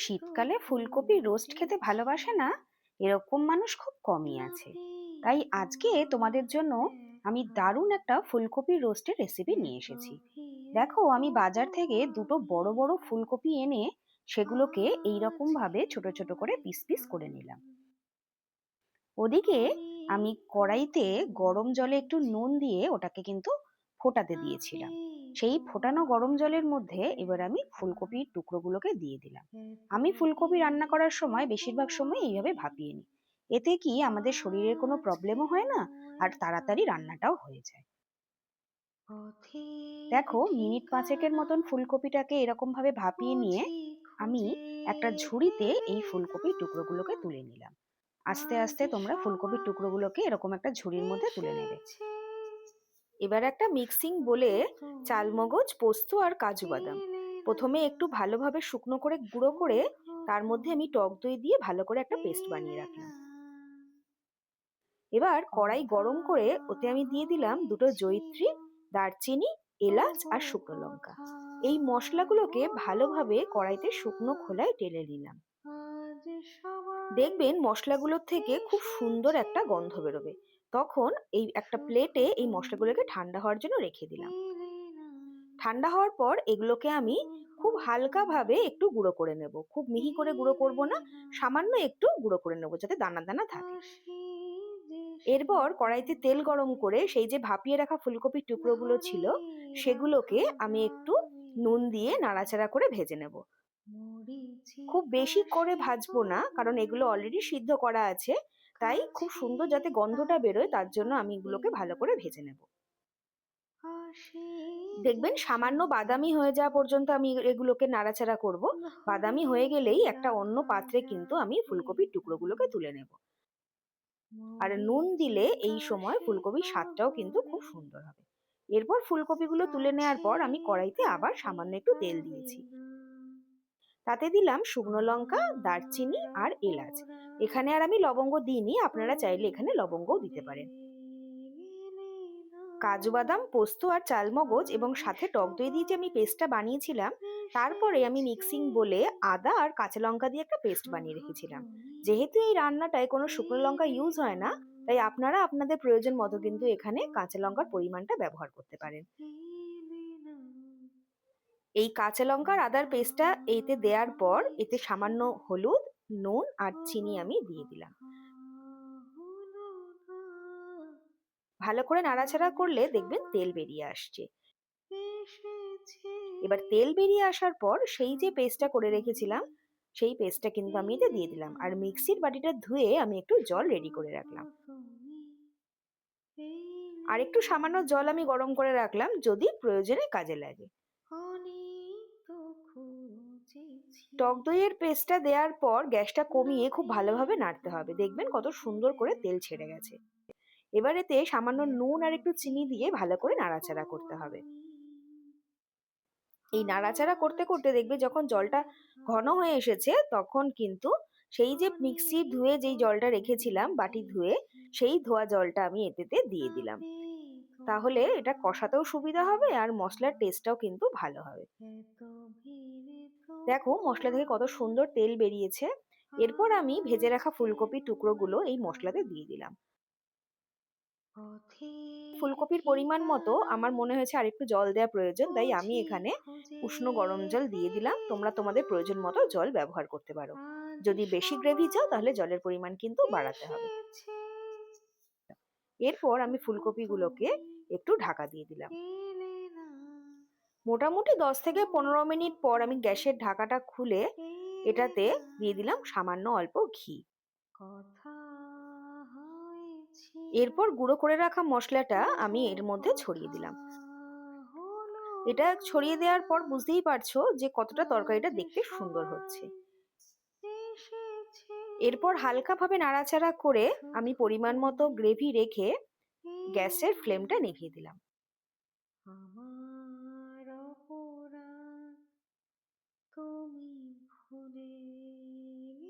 শীতকালে ফুলকপি রোস্ট খেতে ভালোবাসে না, এরকম মানুষ খুব কমই আছে। তাই আজকে তোমাদের জন্য আমি দারুণ একটা ফুলকপি রোস্টের রেসিপি নিয়ে এসেছি। দেখো, আমি বাজার থেকে দুটো বড় বড় ফুলকপি এনে সেগুলোকে এইরকম ভাবে ছোট ছোট করে পিস পিস করে নিলাম। ওদিকে আমি কড়াইতে গরম জলে একটু নুন দিয়ে ওটাকে কিন্তু ফোটাতে দিয়েছিলাম। সেই ফোটানো গরম জলের মধ্যে এবার আমি ফুলকপির টুকরোগুলোকে দিয়ে দিলাম। আমি ফুলকপি রান্না করার সময় বেশিরভাগ সময় এইভাবে ভাপিয়ে নিই। এতে কি আমাদের শরীরের কোনো প্রবলেমও হয় না আর তাড়াতাড়ি রান্নাটাও হয়ে যায়। দেখো মিনিট পাঁচেকের মতন ফুলকপিটাকে এরকম ভাবে ভাপিয়ে নিয়ে আমি একটা ঝুড়িতে এই ফুলকপির টুকরোগুলোকে তুলে নিলাম। আস্তে আস্তে তোমরা ফুলকপির টুকরোগুলোকে এরকম একটা ঝুড়ির মধ্যে তুলে নেবে। এবার একটা মিক্সিং বলে চালমগজ পোস্ত আর কাজু বাদাম। প্রথমে একটু ভালোভাবে শুকনো করে গুঁড়ো করে তার মধ্যে আমি টক দই দিয়ে ভালো করে একটা পেস্ট বানিয়ে রাখলাম। এবার কড়াই গরম করে ওতে আমি দিয়ে দিলাম দুটো জয়িত্রী, দারচিনি, এলাচ আর শুকনো লঙ্কা। এই মশলাগুলোকে ভালোভাবে কড়াইতে শুকনো খোলায় টেলে নিলাম। দেখবেন মশলাগুলোর থেকে খুব সুন্দর একটা গন্ধ বেরোবে। তখন এই একটা প্লেটে এই মশলাগুলোকে ঠান্ডা হওয়ার জন্য রেখে দিলাম। ঠান্ডা হওয়ার পর এগুলোকে আমি খুব হালকা ভাবে একটু গুঁড়ো করে নেব। খুব মিহি করে গুঁড়ো করব না, সামান্য একটু গুঁড়ো করে নেব যাতে দানা দানা থাকে। এরপর কড়াইতে তেল গরম করে সেই যে ভাপিয়ে রাখা ফুলকপির টুকরোগুলো ছিল, সেগুলোকে আমি একটু নুন দিয়ে নাড়াচাড়া করে ভেজে নেব। খুব বেশি করে ভাজবো না, কারণ এগুলো অলরেডি সিদ্ধ করা আছে। তাই খুব সুন্দর যাতে গন্ধটা বেরোয়, তার জন্য আমি এগুলোকে ভালো করে ভেজে নেব। দেখবেন সামান্য বাদামি হয়ে যাওয়া পর্যন্ত আমি এগুলোকে নাড়াচাড়া করব। বাদামি হয়ে গেলেই একটা অন্য পাত্রে কিন্তু আমি ফুলকপির টুকরোগুলোকে তুলে নেব। আর নুন দিলে এই সময় ফুলকপির স্বাদটাও কিন্তু খুব সুন্দর হবে। এরপর ফুলকপিগুলো তুলে নেওয়ার পর আমি কড়াইতে আবার সামান্য একটু তেল দিয়েছি। তাতে দিলাম শুকনো লঙ্কা, দারচিনি আর এলাচ। এখানে আর আমি লবঙ্গ দিইনি, আপনারা চাইলে এখানে লবঙ্গও দিতে পারেন। কাজু বাদাম, পোস্ত আর চালমগজ এবং সাথে টক দই দিয়ে যে আমি পেস্টটা বানিয়েছিলাম, তারপরে আমি মিক্সিং বলে আদা আর কাঁচা লঙ্কা দিয়ে একটা পেস্ট বানিয়ে রেখেছিলাম। যেহেতু এই রান্নাটায় কোনো শুকনো লঙ্কা ইউজ হয় না, তাই আপনারা আপনাদের প্রয়োজন মতো কিন্তু এখানে কাঁচা লঙ্কার পরিমাণটা ব্যবহার করতে পারেন। এই কাঁচা লঙ্কার আদার পেস্টটা এতে দেওয়ার পর এতে সামান্য হলুদ, নুন আর চিনি আমি দিয়ে দিলাম। ভালো করে নাড়াচাড়া করলে দেখবেন তেল বেরিয়ে আসছে। এবার তেল বেরিয়ে আসার পর সেই যে পেস্টটা করে রেখেছিলাম, সেই পেস্টটা কিন্তু আমি এতে দিয়ে দিলাম। আর মিক্সির বাটিটা ধুয়ে আমি একটু জল রেডি করে রাখলাম। আর একটু সামান্য জল আমি গরম করে রাখলাম যদি প্রয়োজনে কাজে লাগে। টক দইয়ের পেস্টটা দেওয়ার পর গ্যাসটা কমিয়ে খুব ভালোভাবে নাড়তে হবে। দেখবেন কত সুন্দর করে তেল ছেড়ে গেছে। এবার এতে সামান্য নুন আর একটু চিনি দিয়ে ভালো করে নাড়াচাড়া করতে হবে। এই নাড়াচাড়া করতে করতে দেখবে যখন জলটা ঘন হয়ে এসেছে তখন কিন্তু সেই যে মিক্সি ধুয়ে যেই জলটা রেখেছিলাম বাটি ধুয়ে সেই ধোয়া জলটা আমি এতেতে দিয়ে দিলাম। তাহলে এটা কষাতেও সুবিধা হবে আর মশলার টেস্টটাও কিন্তু ভালো হবে। দেখো মশলা থেকে কত সুন্দর তেল বেরিয়েছে। এরপর আমি ভেজে রাখা ফুলকপির টুকরোগুলো এই মশলাতে দিয়ে দিলাম। ফুলকপির পরিমাণ মতো আমার মনে হয়েছে আরেকটু জল দেওয়া প্রয়োজন তাই আমি এখানে উষ্ণ গরম জল দিয়ে দিলাম। তোমরা তোমাদের প্রয়োজন মতো জল ব্যবহার করতে পারো। যদি বেশি গ্রেভি চাও তাহলে জলের পরিমাণ কিন্তু বাড়াতে হবে। এরপর আমি ফুলকপিগুলোকে একটু ঢাকা দিয়ে দিলাম। মোটামুটি দশ থেকে পনেরো মিনিট পর আমি গ্যাসের ঢাকাটা খুলে এটাতে দিয়ে দিলাম সামান্য অল্প ঘি। এরপর গুঁড়ো করে রাখা মশলাটা আমি এর মধ্যে ছড়িয়ে দিলাম। এটা ছড়িয়ে দেওয়ার পর বুঝতেই পারছ যে কতটা তরকারিটা দেখতে সুন্দর হচ্ছে। এরপর হালকাভাবে নাড়াচাড়া করে আমি পরিমাণ মতো গ্রেভি রেখে গ্যাসের ফ্লেমটা নিভিয়ে দিলাম। তুমি ভুলে গেলে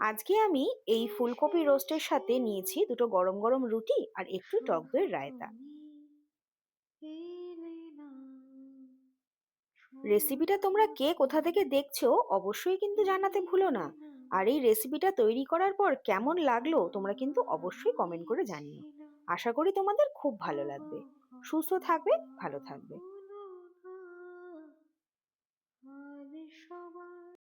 আজকে আমি এই ফুলকপি রোস্টের সাথে নিয়েছি দুটো গরম গরম রুটি আর একটু টক দইয়ের রায়তা। রেসিপিটা তোমরা কে কোথা থেকে দেখছ অবশ্যই কিন্তু জানাতে ভুলো না। আর এই রেসিপিটা তৈরি করার পর কেমন লাগল তোমরা কিন্তু অবশ্যই কমেন্ট করে জানিও। আশা করি তোমাদের খুব ভালো লাগবে। সুস্থ থাকবে, ভালো থাকবে।